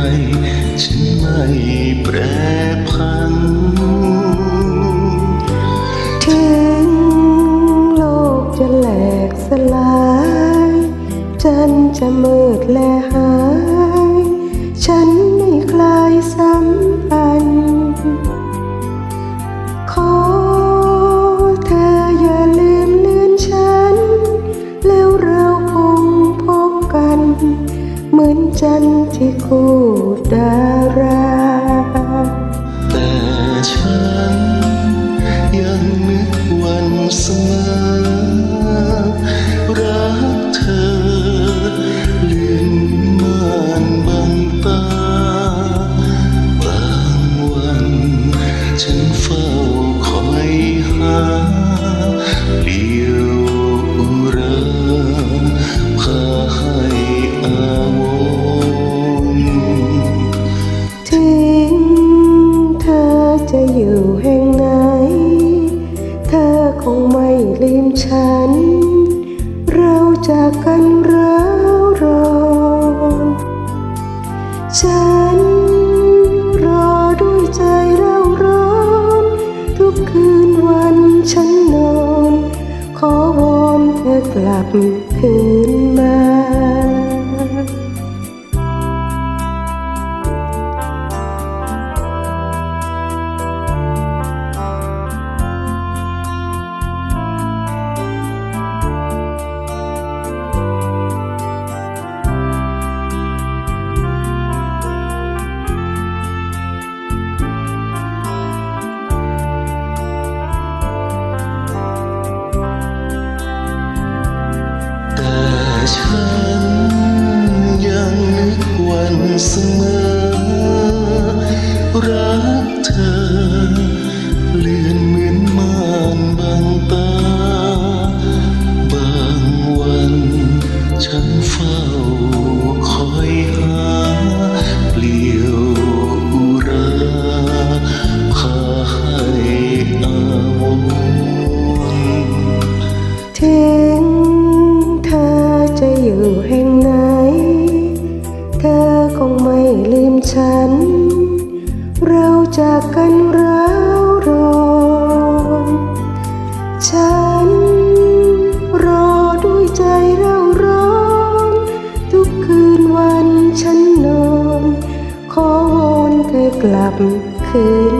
ฉันไม่แปรพัน ถึงโลกจะแหลกสลายจันจะมืดและหาย ฉันไม่คลายสัมพันธ์ขอเธออย่าลืมเลือนฉัน แล้วเราคงพบกัน เหมือนจันทร์ที่คู่ ดารา ลืมฉัน เราจากกันร้าวรอนฉันรอด้วยใจเราร้อน ทุกคืนวันฉันนอน ขอวอนเธอกลับคืนมา กวันเสมอ รักเธอ เลือนเหมือนม่านบางตา บางวันฉันเฝ้าคอยหาเปลี่ยวอุราพาให้อาวรณ์ถึง ฉัน เราจากกันร้าวรอนฉันรอด้วยใจเราร้อน ทุกคืนวันฉันนอน ขอวอนเธอกลับคืน